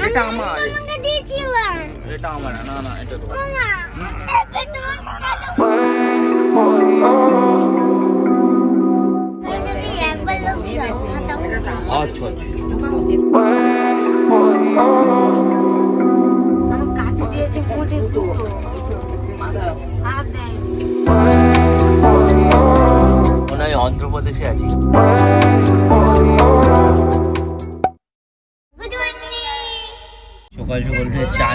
এটা আমার। এটা আমার না না এটা তো মামা এবার তোমাকে যদি একবার লোক দাও খাতাও আচ্ছা আচ্ছা। কাজু দিয়েছে মোটে আর দেয় অন্ধ্রপ্রদেশে আছি।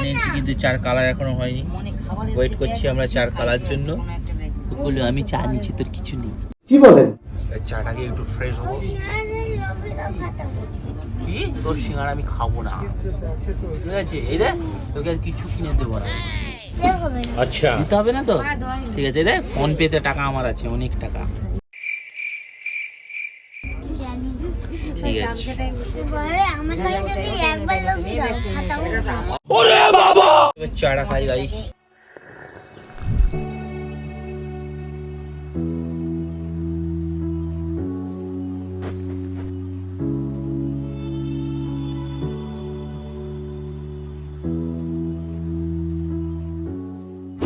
নিয়েছি কিন্তু চার কালার এখনও হয়নি। ওয়েট করছি আমরা চার কালার জন্য। বলল আমি চা নিচ্ছি তোর কিছু নেই। কি বলেন? চাটাকে একটু ফ্রেশ হব। তোর সিঙ্গারা আমি খাব না। ঠিক আছে এই দেখ তোকে আর কিছু কিনে দেবো না। কেউ হবে না আচ্ছা। দিতে হবে না তো? নেই। ঠিক আছে দেখ ফোন পেতে টাকা আমার আছে অনেক টাকা। ঠিক আছে। চাটা খাই গাইস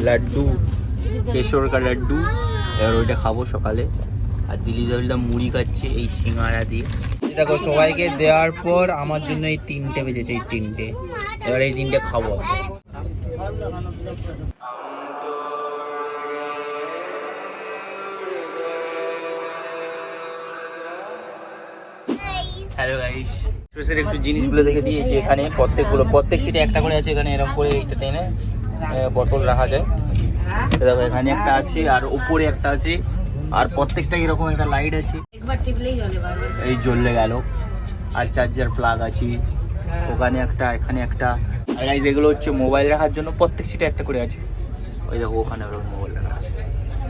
লাড্ডু কেশর কা লাড্ডু, এবার ওইটা খাব সকালে। আর দিল্লি দাবিলা মুড়ি খাচ্ছে এই সিঙ্গারা দিয়ে। দেখো, সবাইকে দেওয়ার পর আমার জন্য এই তিনটে বেজেছে, এই তিনটে। এবার এই তিনটে খাব। হ্যালো গাইস সুসের একটু জিনিসগুলো দেখে দিয়েছি এখানে প্রত্যেকগুলো প্রত্যেক সিটে একটা করে আছে এখানে এরকম করে এইটা টেনে বোতল রাখা যায়। দেখো এখানে একটা আছে আর উপরে একটা আছে আর প্রত্যেকটা এরকম একটা লাইট আছে। এই জ্বললে গেল। আর চার্জার প্লাগ আছে। ওখানে একটা এখানে একটা। আর গাইজ এগুলো হচ্ছে মোবাইল রাখার জন্য প্রত্যেক সিটে একটা করে আছে। ওই দেখো ওখানে ওর মোবাইল রাখা আছে।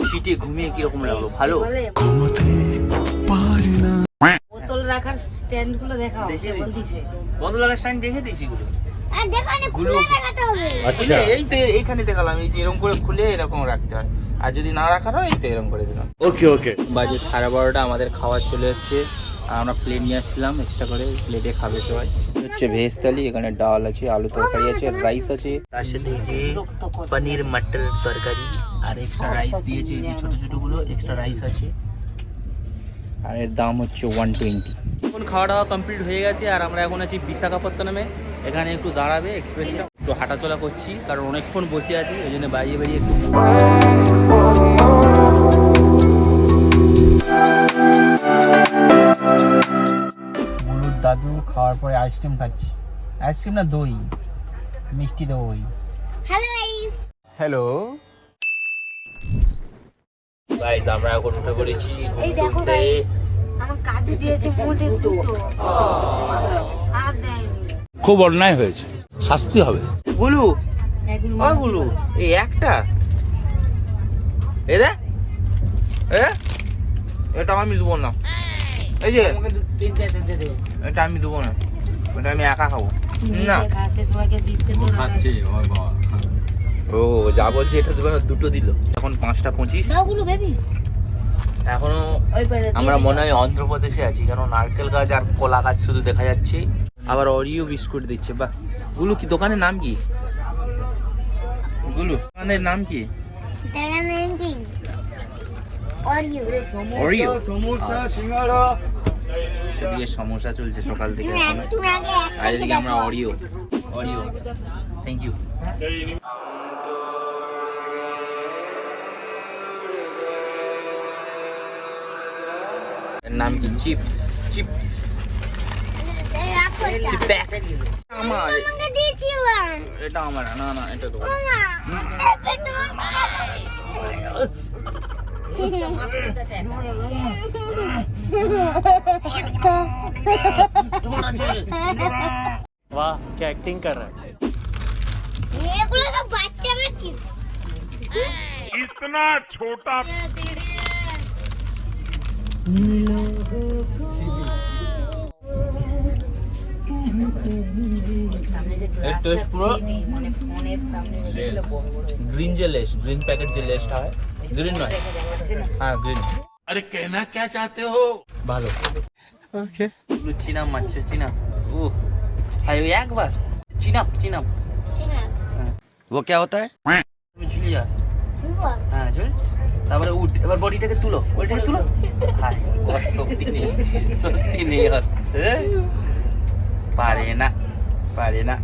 সিটে ঘুমিয়ে কীরকম লাগল? ভালো? বোতল রাখার স্ট্যান্ডগুলো দেখাও বন্ধ লাগার স্ট্যান্ড দেখে দিয়েছি গুলো- হবে। আচ্ছা। এই তো এইখানে দেখালাম এই যে এরকম করে খুলে এরকম রাখতে হয়। আর যদি না রাখার হয় এই তো এরকম করে দিলাম। ওকে ওকে বাজে সাড়ে বারোটা আমাদের খাবার চলে এসছে। আর আমরা প্লেট নিয়ে আসছিলাম এক্সট্রা করে প্লেটে খাবে সবাই। হচ্ছে ভেজ থালি এখানে ডাল আছে আলু তরকারি আছে রাইস আছে। তার সাথে এই যে পনির মটর তরকারি আর এক্সট্রা রাইস দিয়েছে এই যে ছোট ছোটগুলো এক্সট্রা রাইস আছে। আর এর দাম হচ্ছে ওয়ান টোয়েন্টি এখন খাওয়া দাওয়া কমপ্লিট হয়ে গেছে আর আমরা এখন আছি বিশাখাপত্তনমে। এখানে একটু দাঁড়াবে এক্সপ্রেসটা একটু হাঁটাচলা করছি কারণ অনেকক্ষণ বসে আছি ওই জন্য বাইরে বেরিয়ে একটু বুলুর দাদু খাওয়ার পরে আইসক্রিম খাচ্ছি। আইসক্রিম না দই? মিষ্টি দই। হ্যালো গাইস হ্যালো গাইস আমরা এখন উঠে পড়েছি এই দেখো guys, আমার কাজু দিয়েছে মোটে একটু আর দেয়নি খুব অন্যায় হয়েছে। শাস্তি হবে। গুলু ও গুলু এই একটা। এই দে। এ? এটা আমি দেবো না। এই যে এটা আমি দেবো না। এটা আমি একা খাব। না। ও যা বলছি এটা দেবে না দুটো দিল। এখন পাঁচটা পঁচিশ। এখনও আমরা মনে হয় অন্ধ্রপ্রদেশে আছি কারণ নারকেল গাছ আর কলা গাছ শুধু দেখা যাচ্ছে। আবার অরিও বিস্কুট দিচ্ছে বাহ। গুলু কি দোকানের নাম কি? গুলু দোকানের নাম কি? অরিও সমোসা সিঙ্গাড়া এদিকে সমস্যা চলছে সকাল থেকে আর এদিকে আমরা দেখো। অরিও অরিও থ্যাংক ইউ নাম কি? Chips chips. আমার। এটা আমার। না না এটা তো वाह क्या एक्टिंग कर रहा है এগুলো সব বাচ্চা বাচ্চি इतना छोटा সামনে যে এর glass taste টা পুরো baby, মানে ফোনের সামনে রেখে দিলে বড় বড় হয়ে গ্রিন যে লেস গ্রিন প্যাকেট যে লেসটা হয় গ্রিন নয় দেখে দেখাচ্ছে না হ্যাঁ গ্রিন अरे कहना क्या चाहते हो ভালো ओके এগুলো চীনা মাছ চীনা ও ভাই ওই একবার চিনাপ চিনাপ ঠিক আছে वो क्या होता है তুমি ঝুলে যা ঘুরবো হ্যাঁ চল তারপরে উঠ এবার বডিটাকে তুলো বডিটাকে তুলো হায় ওর শক্তি নেই শক্তি নেই ওর এ? পারে না পারে না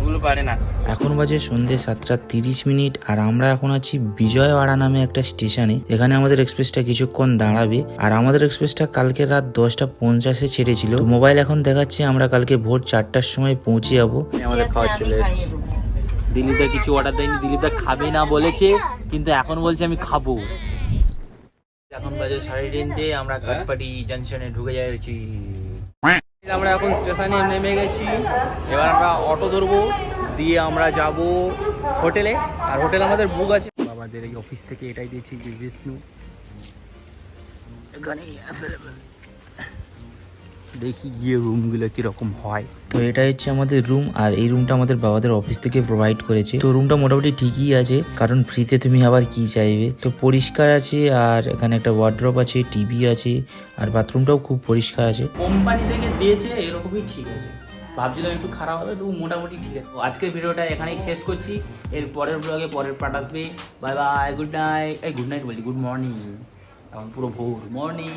ওগুলো পারে না। এখন বাজে সন্ধে সাতটা তিরিশ মিনিট আর আমরা এখন আছি বিজয়ওয়াড়া নামে একটা স্টেশনে। এখানে আমাদের এক্সপ্রেসটা কিছুক্ষণ দাঁড়াবে। আর আমাদের এক্সপ্রেসটা কালকে রাত দশটা পঞ্চাশে ছেড়েছিল। মোবাইল এখন দেখাচ্ছে আমরা কালকে ভোর চারটার সময় পৌঁছে যাব। আমাদের খাওয়া চলে দিলীপদা কিছু অর্ডার দেয়নি দিলীপদা খাবে না বলেছে কিন্তু এখন বলছে আমি খাব। এখন বাজে সাড়ে তিনটে আমরা কাটপাটি জাংশনে ঢুকে যাচ্ছি। আমরা এখন স্টেশনে নেমে গেছি। এবার আমরা অটো ধরবো, দিয়ে আমরা যাব হোটেলে। আর হোটেল আমাদের বুক আছে। বাবাদের এই অফিস থেকে এটাই দিয়েছি যে বিষ্ণু এখানে অ্যাভেলেবেল দেখি গিয়ে রুমগুলো কীরকম হয়। তো এটা হচ্ছে আমাদের রুম আর এই রুমটা আমাদের বাবাদের অফিস থেকে প্রোভাইড করেছে। তো রুমটা মোটামুটি ঠিকই আছে কারণ ফ্রিতে তুমি আবার কি চাইবে? তো পরিষ্কার আছে আর এখানে একটা ওয়ার্ড্রপ আছে টিভি আছে আর বাথরুমটাও খুব পরিষ্কার আছে। কোম্পানি থেকে দিয়েছে এরকমই ঠিক আছে। ভাবছিলাম একটু খারাপ হবে তবু মোটামুটি ঠিক আছে। তো আজকের ভিডিওটা এখানেই শেষ করছি। এর পরের ব্লগে পরের পার্ট আসবে। বাই বাই গুড নাইট এই গুড নাইট বলি গুড মর্নিং এখন পুরো ভোর মর্নিং